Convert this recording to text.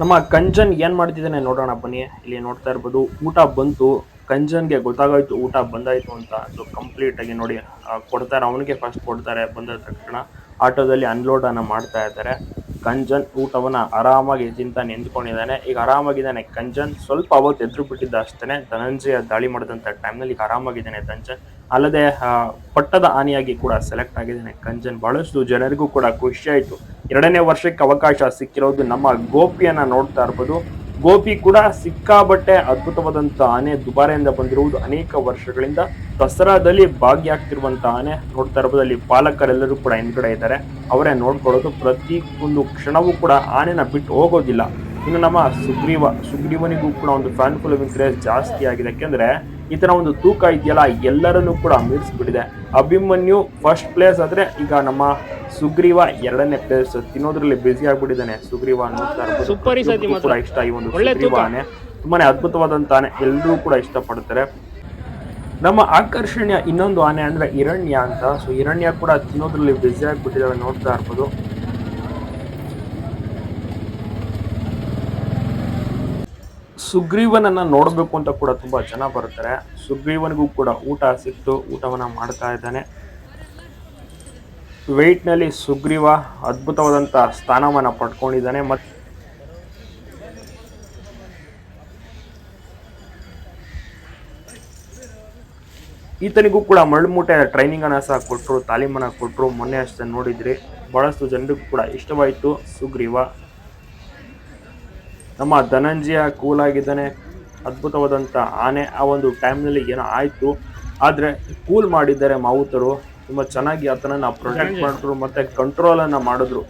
ನಮ್ಮ ಕಂಜನ್ ಏನ್ ಮಾಡ್ತಿದ್ದಾನೆ ನೋಡೋಣ ಬನ್ನಿ. ಇಲ್ಲಿ ನೋಡ್ತಾ ಇರ್ಬೋದು, ಊಟ ಬಂತು. ಕಂಜನ್ಗೆ ಗೊತ್ತಾಗೋಯ್ತು, ಊಟ ಬಂದಾಯ್ತು ಅಂತ. ಸೊ ಕಂಪ್ಲೀಟ್ ಆಗಿ ನೋಡಿ ಕೊಡ್ತಾರೆ. ಅವನಿಗೆ ಫಸ್ಟ್ ಕೊಡ್ತಾರೆ. ಬಂದ ತಕ್ಷಣ ಆಟೋದಲ್ಲಿ ಅನ್ಲೋಡ್ ಅನ್ನ ಮಾಡ್ತಾ ಇದ್ದಾರೆ. ಕಂಜನ್ ಊಟವನ್ನ ಆರಾಮಾಗಿ ತಿಂತ ನಿಂತ್ಕೊಂಡಿದ್ದಾನೆ. ಈಗ ಆರಾಮಾಗಿದ್ದಾನೆ ಕಂಜನ್. ಸ್ವಲ್ಪ ಅವತ್ತು ಎದುರು ಬಿಟ್ಟಿದ್ದ ಅಷ್ಟೇ ಧನಂಜಯ ದಾಳಿ ಮಾಡಿದಂತ ಟೈಮ್ನಲ್ಲಿ ಈಗ ಆರಾಮಾಗಿದ್ದಾನೆ ಕಂಜನ್. ಅಲ್ಲದೆ ಪಟ್ಟದ ಹಾನಿಯಾಗಿ ಕೂಡ ಸೆಲೆಕ್ಟ್ ಆಗಿದ್ದಾನೆ ಕಂಜನ್. ಬಹಳಷ್ಟು ಜನರಿಗೂ ಕೂಡ ಖುಷಿಯಾಯಿತು ಎರಡನೇ ವರ್ಷಕ್ಕೆ ಅವಕಾಶ ಸಿಕ್ಕಿರೋದು ನಮ್ಮ ಗೋಪಿಯನ್ನ ನೋಡ್ತಾ ಇರ್ಬೋದು. ಗೋಪಿ ಕೂಡ ಸಿಕ್ಕಾಬಟ್ಟೆ ಅದ್ಭುತವಾದಂತ ಆನೆ ದುಬಾರೆಯಿಂದ ಬಂದಿರುವುದು ಅನೇಕ ವರ್ಷಗಳಿಂದ ದಸರಾದಲ್ಲಿ ಭಾಗಿಯಾಗ್ತಿರುವಂತ ಆನೆ. ನೋಡ್ತಾ ಇರಬಹುದು ಅಲ್ಲಿ ಪಾಲಕರೆಲ್ಲರೂ ಕೂಡ ಹಿಂದ್ಗಡೆ ಇದ್ದಾರೆ. ಅವರೇ ನೋಡ್ಕೊಳ್ಳೋದು ಪ್ರತಿ ಒಂದು ಕ್ಷಣವೂ ಕೂಡ ಆನೆನ ಬಿಟ್ಟು ಹೋಗೋದಿಲ್ಲ. ಇನ್ನು ನಮ್ಮ ಸುಗ್ರೀವ, ಸುಗ್ರೀವನಿಗೂ ಕೂಡ ಒಂದು ಫ್ಯಾನ್ ಫಾಲೋವಿಂಗ್ ಕ್ರೇಜ್ ಜಾಸ್ತಿ ಆಗಿದೆ. ಯಾಕೆಂದ್ರೆ ಈ ತರ ಒಂದು ತೂಕ ಇದೆಯಲ್ಲ ಎಲ್ಲರನ್ನೂ ಕೂಡ ಮೀರಿಸ್ಬಿಟ್ಟಿದೆ. ಅಭಿಮನ್ಯು ಫಸ್ಟ್ ಪ್ಲೇಸ್ ಆದ್ರೆ ಈಗ ನಮ್ಮ ಸುಗ್ರೀವ ಎರಡನೇ ಪ್ಲೇಸ್ ತಿನ್ನೋದ್ರಲ್ಲಿ ಬ್ಯುಸಿ ಆಗ್ಬಿಟ್ಟಿದ್ದಾನೆ. ಸುಗ್ರೀವ. ಕೂಡ ಇಷ್ಟ ಈ ಒಂದು ಸುಗ್ರೀವಾನೆ ಸುಗ್ರೀವ ಆನೆ ತುಂಬಾನೇ ಅದ್ಭುತವಾದಂತಾನೆ ಎಲ್ಲರೂ ಕೂಡ ಇಷ್ಟಪಡ್ತಾರೆ. ನಮ್ಮ ಆಕರ್ಷಣೀಯ ಇನ್ನೊಂದು ಆನೆ ಅಂದ್ರೆ ಹಿರಣ್ಯ ಅಂತ. ಸೊ ಹಿರಣ್ಯ ಕೂಡ ತಿನ್ನೋದ್ರಲ್ಲಿ ಬ್ಯುಸಿ ಆಗ್ಬಿಟ್ಟಿದ್ದಾವೆ ನೋಡ್ತಾ ಇರ್ಬೋದು. ಸುಗ್ರೀವನನ್ನ ನೋಡಬೇಕು ಅಂತ ಕೂಡ ತುಂಬಾ ಜನ ಬರ್ತಾರೆ. ಸುಗ್ರೀವನಿಗೂ ಕೂಡ ಊಟ ಸಿಕ್ತು, ಊಟವನ್ನ ಮಾಡ್ತಾ ಇದ್ದಾನೆ. ವೆಯ್ಟ್ನಲ್ಲಿ ಸುಗ್ರೀವ ಅದ್ಭುತವಾದಂತ ಸ್ಥಾನವನ್ನ ಪಡ್ಕೊಂಡಿದ್ದಾನೆ ಮತ್ತೆ ಈತನಿಗೂ ಕೂಡ ಮರಳುಮೂಟೆ ಟ್ರೈನಿಂಗ್ ಅನ್ನ ಸಹ ಕೊಟ್ಟರು ತಾಲೀಮನ್ನ ಕೊಟ್ಟರು ಮೊನ್ನೆ ಅಷ್ಟೇ ನೋಡಿದ್ರಿ. ಬಹಳಷ್ಟು ಜನರಿಗೂ ಕೂಡ ಇಷ್ಟವಾಯಿತು ಸುಗ್ರೀವ. ನಮ್ಮ ಧನಂಜಯ ಕೂಲ್ ಆಗಿದ್ದಾನೆ ಅದ್ಭುತವಾದಂಥ ಆನೆ ಆ ಒಂದು ಟೈಮ್ನಲ್ಲಿ ಏನೋ ಆಯಿತು. ಆದರೆ ಕೂಲ್ ಮಾಡಿದ್ದಾರೆ ಮಾವುತರು. ತುಂಬ ಚೆನ್ನಾಗಿ ಆತನನ್ನು ಪ್ರೊಟೆಕ್ಟ್ ಮಾಡಿದ್ರು ಮತ್ತೆ ಕಂಟ್ರೋಲ್ ಅನ್ನ ಮಾಡಿದ್ರು.